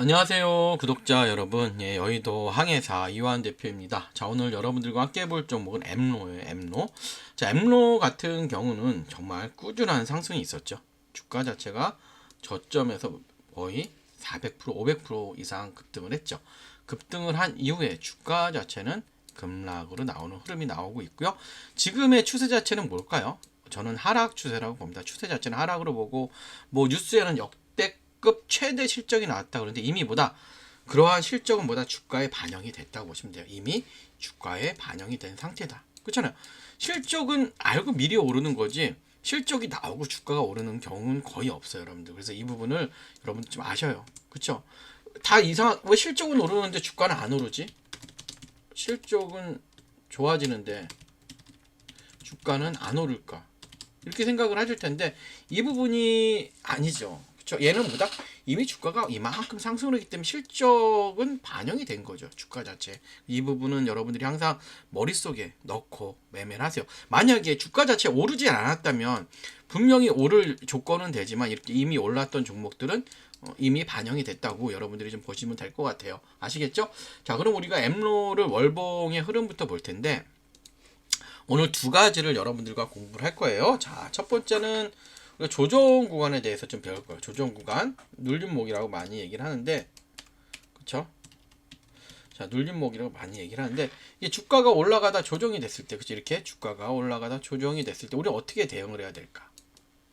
안녕하세요 구독자 여러분. 예, 여의도 항해사 이완 대표입니다. 자 오늘 여러분들과 함께 볼 종목은 엠로예요 엠로. 자 엠로 같은 경우는 정말 꾸준한 상승이 있었죠. 주가 자체가 저점에서 거의 400% 500% 이상 급등을 했죠. 급등을 한 이후에 주가 자체는 급락으로 나오는 흐름이 나오고 있고요. 지금의 추세 자체는 뭘까요? 저는 하락 추세라고 봅니다. 추세 자체는 하락으로 보고 뭐 뉴스에는 역 대급 최대 실적이 나왔다 그러는데 이미 보다 그러한 실적은 보다 주가에 반영이 됐다고 보시면 돼요. 이미 주가에 반영이 된 상태다. 그렇잖아요. 실적은 알고 미리 오르는 거지 실적이 나오고 주가가 오르는 경우는 거의 없어요, 여러분들. 그래서 이 부분을 여러분 좀 아셔요. 그렇죠? 다 이상 왜 실적은 오르는데 주가는 안 오르지? 실적은 좋아지는데 주가는 안 오를까? 이렇게 생각을 하실 텐데 이 부분이 아니죠. 그렇죠? 얘는 뭐다? 이미 주가가 이만큼 상승을 했기 때문에 실적은 반영이 된 거죠. 주가 자체. 이 부분은 여러분들이 항상 머릿속에 넣고 매매를 하세요. 만약에 주가 자체 오르지 않았다면 분명히 오를 조건은 되지만 이렇게 이미 올랐던 종목들은 어, 이미 반영이 됐다고 여러분들이 좀 보시면 될 것 같아요. 아시겠죠? 자, 그럼 우리가 엠로를 월봉의 흐름부터 볼 텐데 오늘 두 가지를 여러분들과 공부를 할 거예요. 자, 첫 번째는 우리가 조정 구간에 대해서 좀 배울 거예요. 조정 구간, 눌림목이라고 많이 얘기를 하는데, 그쵸? 자, 눌림목이라고 많이 얘기를 하는데, 이게 주가가 올라가다 조정이 됐을 때, 그치? 이렇게 주가가 올라가다 조정이 됐을 때, 우리 어떻게 대응을 해야 될까?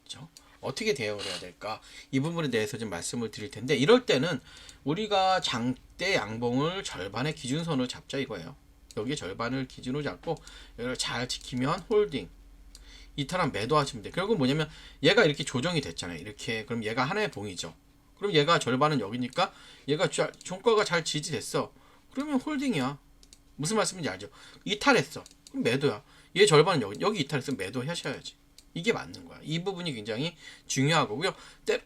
그쵸? 어떻게 대응을 해야 될까? 이 부분에 대해서 좀 말씀을 드릴 텐데, 이럴 때는 우리가 장대 양봉을 절반의 기준선으로 잡자 이거예요. 여기 절반을 기준으로 잡고 이걸 잘 지키면 홀딩 이탈한 매도하시면 돼. 결국 뭐냐면 얘가 이렇게 조정이 됐잖아요. 이렇게 그럼 얘가 하나의 봉이죠. 그럼 얘가 절반은 여기니까 얘가 자- 종가가 잘 지지됐어. 그러면 홀딩이야. 무슨 말씀인지 알죠? 이탈했어. 그럼 매도야. 얘 절반은 여기 여기 이탈했으면 매도 하셔야지. 이게 맞는 거야. 이 부분이 굉장히 중요하고요. 때,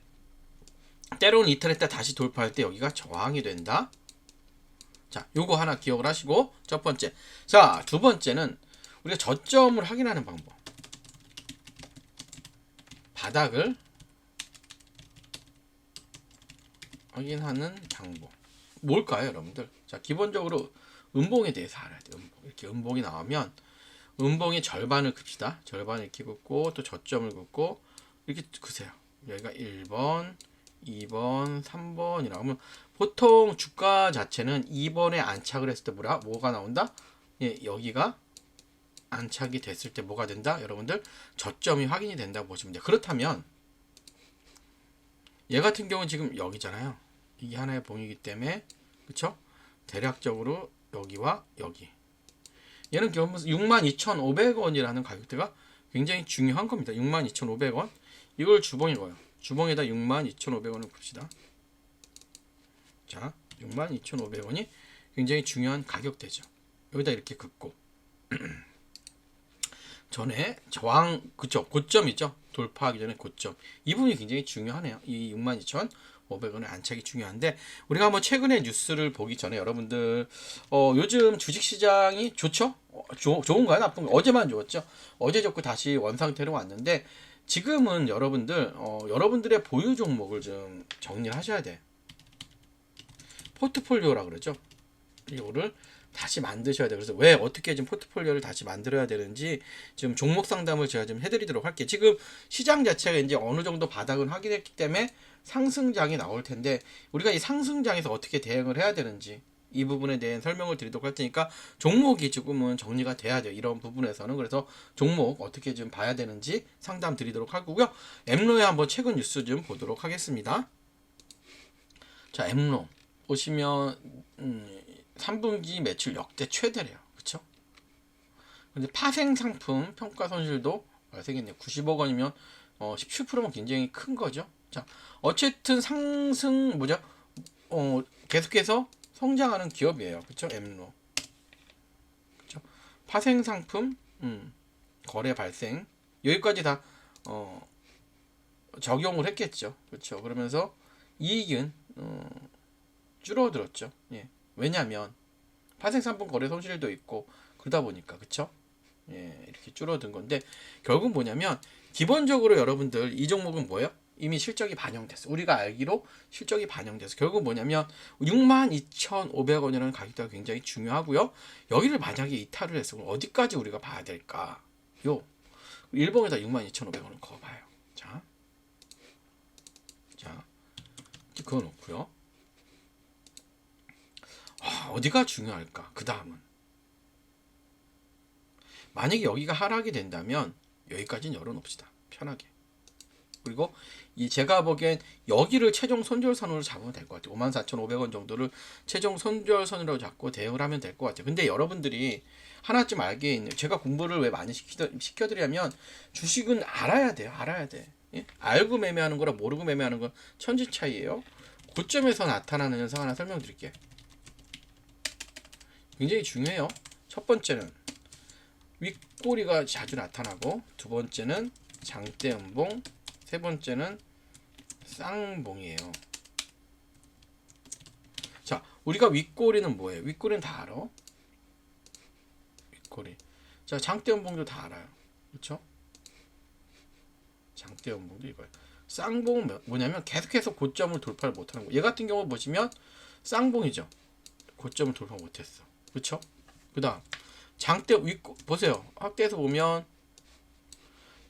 때로는 이탈했다 다시 돌파할 때 여기가 저항이 된다. 자, 요거 하나 기억을 하시고 첫 번째. 자, 두 번째는 우리가 저점을 확인하는 방법. 바닥을 확인하는 방법. 뭘까요, 여러분들? 자, 기본적으로 음봉에 대해서 알아야 돼요. 음봉. 이렇게 음봉이 나오면 음봉의 절반을 긋시다. 절반을 이렇게 긋고 또 저점을 긋고 이렇게 그세요. 여기가 1번, 2번, 3번이라고 하면 보통 주가 자체는 2번에 안착을 했을 때 뭐라 뭐가 나온다? 예, 여기가 안착이 됐을 때 뭐가 된다? 여러분들 저점이 확인이 된다고 보시면 돼요. 그렇다면 얘 같은 경우는 지금 여기잖아요. 이게 하나의 봉이기 때문에 그쵸? 대략적으로 여기와 여기 얘는 결국 62,500원이라는 가격대가 굉장히 중요한 겁니다. 62,500원 이걸 주봉인 거예요. 주봉에다 62,500원을 봅시다. 자, 62,500원이 굉장히 중요한 가격대죠. 여기다 이렇게 긋고 전에 저항 그쵸 고점이죠? 돌파하기 전에 고점. 이 부분이 굉장히 중요하네요. 이 62,500원의 안착이 중요한데 우리가 한번 최근에 뉴스를 보기 전에 여러분들 어, 요즘 주식시장이 좋죠? 어, 조, 좋은가요? 나쁜가요 어제만 좋았죠? 어제 좋고 다시 원상태로 왔는데 지금은 여러분들 어, 여러분들의 보유 종목을 좀 정리를 하셔야 돼. 포트폴리오라 그러죠? 이거를 다시 만드셔야 돼요. 그래서 왜 어떻게 지금 포트폴리오를 다시 만들어야 되는지 지금 종목 상담을 제가 좀 해드리도록 할게요. 지금 시장 자체가 이제 어느 정도 바닥은 확인했기 때문에 상승장이 나올 텐데 우리가 이 상승장에서 어떻게 대응을 해야 되는지 이 부분에 대한 설명을 드리도록 할 테니까 종목이 조금은 정리가 돼야 돼요. 이런 부분에서는 그래서 종목 어떻게 좀 봐야 되는지 상담 드리도록 하고요. 엠로에 한번 최근 뉴스 좀 보도록 하겠습니다. 자, 엠로 보시면 음, 3분기 매출 역대 최대래요. 그쵸? 근데 파생 상품 평가 손실도 발생했네요. 90억 원이면 어, 17%면 굉장히 큰 거죠. 자, 어쨌든 상승 뭐죠? 어, 계속해서 성장하는 기업이에요. 그쵸? 엠로. 그쵸? 파생 상품 음, 거래 발생 여기까지 다 어, 적용을 했겠죠. 그렇죠. 그러면서 이익은 어, 줄어들었죠. 예. 왜냐하면 파생상품 거래 손실도 있고 그러다 보니까 그쵸? 예, 이렇게 줄어든 건데 결국 뭐냐면 기본적으로 여러분들 이 종목은 뭐예요? 이미 실적이 반영됐어. 우리가 알기로 실적이 반영돼서 결국 뭐냐면 62,500원이라는 가격대가 굉장히 중요하고요. 여기를 만약에 이탈을 했어. 그럼 어디까지 우리가 봐야 될까? 요 일봉에다 62,500원을 그어봐요. 자, 자, 이렇게 그어놓고요. 아, 어디가 중요할까? 그 다음은 만약에 여기가 하락이 된다면 여기까지는 열어놓읍시다. 편하게. 그리고 이 제가 보기엔 여기를 최종 손절선으로 잡으면 될 것 같아요. 54,500원 정도를 최종 손절선으로 잡고 대응을 하면 될 것 같아요. 근데 여러분들이 하나쯤 알게 있는 제가 공부를 왜 많이 시켜, 시켜드리냐면 주식은 알아야 돼요. 알아야 돼. 예? 알고 매매하는 거랑 모르고 매매하는 건 천지 차이예요. 고점에서 나타나는 현상 하나 설명드릴게요. 굉장히 중요해요. 첫 번째는 윗꼬리가 자주 나타나고 두 번째는 장대 음봉 세 번째는 쌍봉이에요. 자, 우리가 윗꼬리는 뭐예요? 윗꼬리는 다 알아. 윗꼬리. 자, 장대 음봉도 다 알아요. 그렇죠? 장대 음봉도 이거예요. 쌍봉은 뭐- 뭐냐면 계속해서 고점을 돌파를 못하는 거. 얘 같은 경우 보시면 쌍봉이죠. 고점을 돌파 못했어. 그렇죠? 그다음 장대 윗꼬 보세요. 확대해서 보면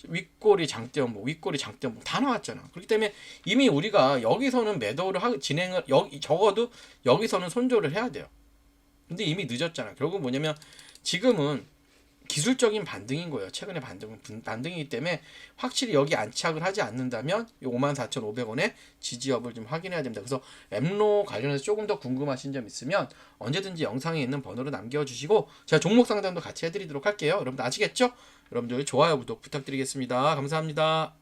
윗꼬리 장대음봉, 윗꼬리 장대음봉 다 나왔잖아. 그렇기 때문에 이미 우리가 여기서는 매도를 하, 진행을 여기 적어도 여기서는 손절을 해야 돼요. 근데 이미 늦었잖아. 결국 뭐냐면 지금은 기술적인 반등인 거예요. 최근의 반등은 분- 반등이기 때문에 확실히 여기 안착을 하지 않는다면 이 54,500원의 지지협을 좀 확인해야 됩니다. 그래서 엠로 관련해서 조금 더 궁금하신 점 있으면 언제든지 영상에 있는 번호로 남겨주시고 제가 종목 상담도 같이 해드리도록 할게요. 여러분들 아시겠죠? 여러분들 좋아요, 구독 부탁드리겠습니다. 감사합니다.